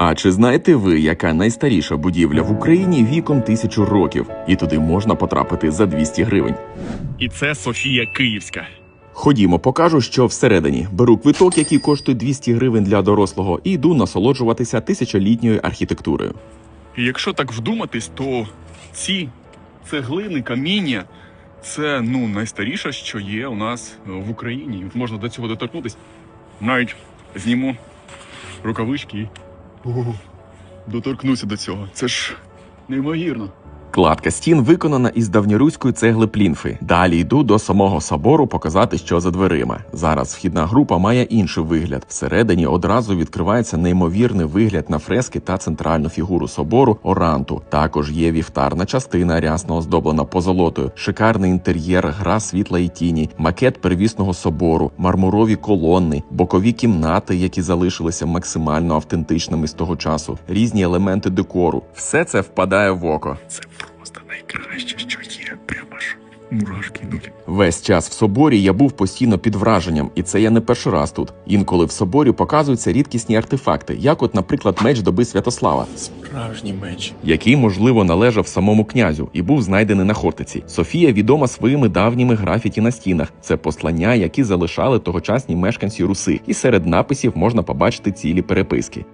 А чи знаєте ви, яка найстаріша будівля в Україні віком тисячу років, і туди можна потрапити за 200 гривень? І це Софія Київська. Ходімо, покажу, що всередині. Беру квиток, який коштує 200 гривень для дорослого, і йду насолоджуватися тисячолітньою архітектурою. Якщо так вдуматись, то ці цеглини, каміння це ну найстаріше, що є у нас е, в Україні. Можна до цього доторкнутись. Навіть зніму рукавички О, доторкнуся до цього. Це ж неймовірно. Кладка стін виконана із давньоруської цегли плінфи. Далі йду до самого собору показати, що за дверима. Зараз вхідна група має інший вигляд. Всередині одразу відкривається неймовірний вигляд на фрески та центральну фігуру собору оранту. Також є вівтарна частина, рясно оздоблена позолотою, шикарний інтер'єр, гра світла і тіні, макет первісного собору, мармурові колони, бокові кімнати, які залишилися максимально автентичними з того часу, різні елементи декору. Все це впадає в око. Це найкраще, що є. Прямо ж мурашки йдуть. Весь час в соборі я був постійно під враженням, і це я не перший раз тут. Інколи в соборі показуються рідкісні артефакти, як, от, наприклад, меч доби Святослава, Справжній меч. який, можливо, належав самому князю і був знайдений на Хортиці. Софія відома своїми давніми графіті на стінах. Це послання, які залишали тогочасні мешканці Руси, і серед написів можна побачити цілі переписки.